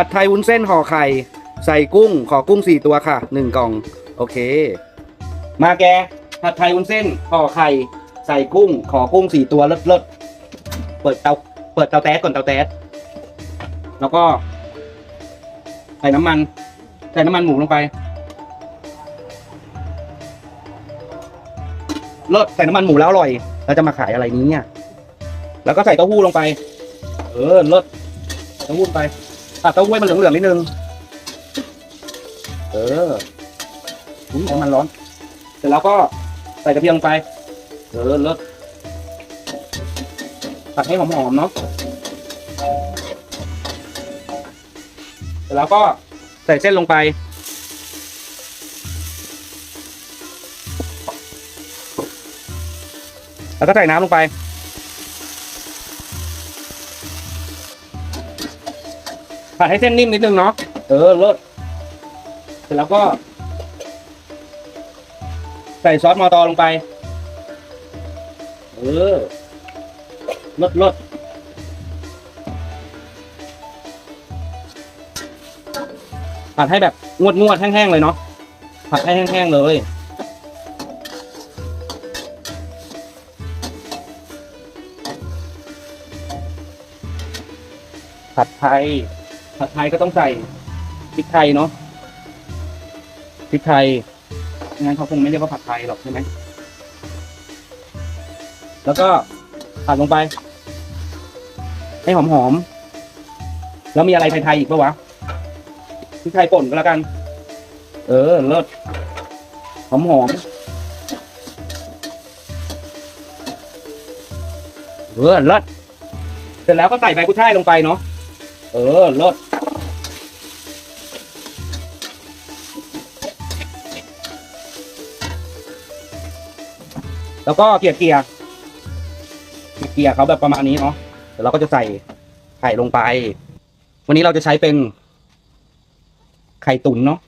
ผัดไทยวุ้นเส้นห่อไข่ ใส่กุ้ง ขอกุ้งสี่ตัวค่ะหนึ่งกล่อง โอเค มาแก ผัดไทยวุ้นเส้นห่อไข่ ใส่กุ้ง ขอกุ้งสี่ตัวเลิศเลิศเปิดเตา เปิดเตาแต๊สก่อนเตาแต๊สแล้วก็ ใส่น้ำมัน ใส่น้ำมันหมูลงไปเลิศใส่น้ำมันหมูแล้วอร่อย เราจะมาขายอะไรนี้เนี่ย แล้วก็ใส่เต้าหู้ลงไป เออเลิศเต้าหู้ไป ตัดเต้าหู้ให้มันเหลืองๆนิดนึง เอออุ้ยน้ำมันร้อน เสร็จแล้วก็ใส่กระเทียมลงไป เออเลิศผัดให้หอมๆเนาะ เสร็จแล้วก็ใส่เส้นลงไป แล้วก็ใส่น้ำลงไป ผัดให้เส้นนิ่มนิดนึงเนาะ เออเลิศเสร็จแล้วก็ ใส่ซอสมอตอลงไป เออเลิศเลิศผัดให้แบบงวดงวดๆแห้งๆเลยเนาะ ผัดให้แห้งๆเลยผัดไทย ผัดไทยก็ต้องใส่พริกไทยเนาะพริกไทยไม่งั้นเขาคงไม่เรียกว่าผัดไทยหรอกใช่ไหมแล้วก็ผัดลงไป ให้หอมๆแล้วมีอะไรไทยๆอีกปะวะพริกไทยป่นก็แล้วกัน เออเลิศหอมๆเออเลิศเสร็จแล้วก็ใส่ใบกุ้ยช่ายลงไปเนาะเออเลิศ แล้วก็เกลี่ยเกลี่ยเกลี่ยเขาแบบประมาณนี้เนาะเดี๋ยวเราก็จะใส่ไข่ลงไป วันนี้เราจะใช้เป็น ไข่ตุ๋นเนาะ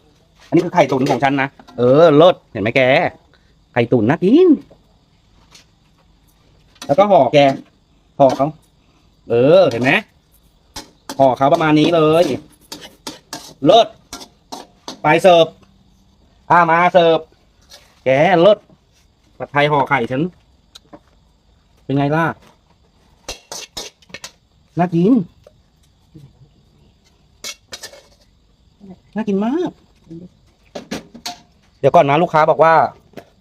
อันนี้คือไข่ตุ๋นของฉันนะเออเลิศเห็นไหมแก ไข่ตุ๋นน่ากินแล้วก็ห่อแกห่อเขาเออเห็นไหมห่อเขาประมาณนี้เลย เลิศไปเสิร์ฟอ่ามาเสิร์ฟแกเลิศ ผัดไทยห่อไข่ฉัน เป็นไงล่ะ น่ากิน น่ากินมาก เดี๋ยวก่อนนะลูกค้าบอกว่า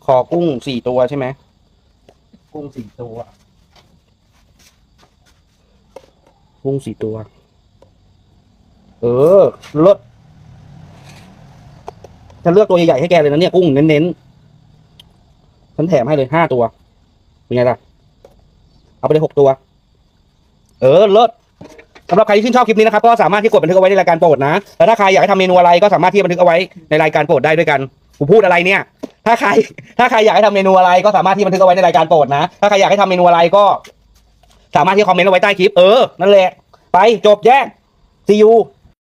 ขอกุ้งสี่ตัวใช่ไหม กุ้งสี่ตัว กุ้งสี่ตัว เออลดฉันเลือกตัวใหญ่ๆให้แกเลยนะเนี่ย กุ้งเน้นๆ ฉันแถมให้เลยห้าตัว เป็นไงล่ะ เอาไปเลยหกตัว เออเลิศสำหรับใครที่ชื่นชอบคลิปนี้นะครับก็สามารถที่กดบันทึกเอาไว้ในรายการโปรดนะแล้วถ้าใครอยากให้ทำเมนูอะไรก็สามารถที่บันทึกเอาไว้ในรายการโปรดได้ด้วยกันกูพูดอะไรเนี่ย ถ้าใคร ถ้าใครอยากให้ทำเมนูอะไรก็สามารถที่บันทึกเอาไว้ในรายการโปรดนะ ถ้าใครอยากให้ทำเมนูอะไรก็ สามารถที่คอมเมนต์เอาไว้ใต้คลิป เออ นั่นแหละ ไปจบแยก see you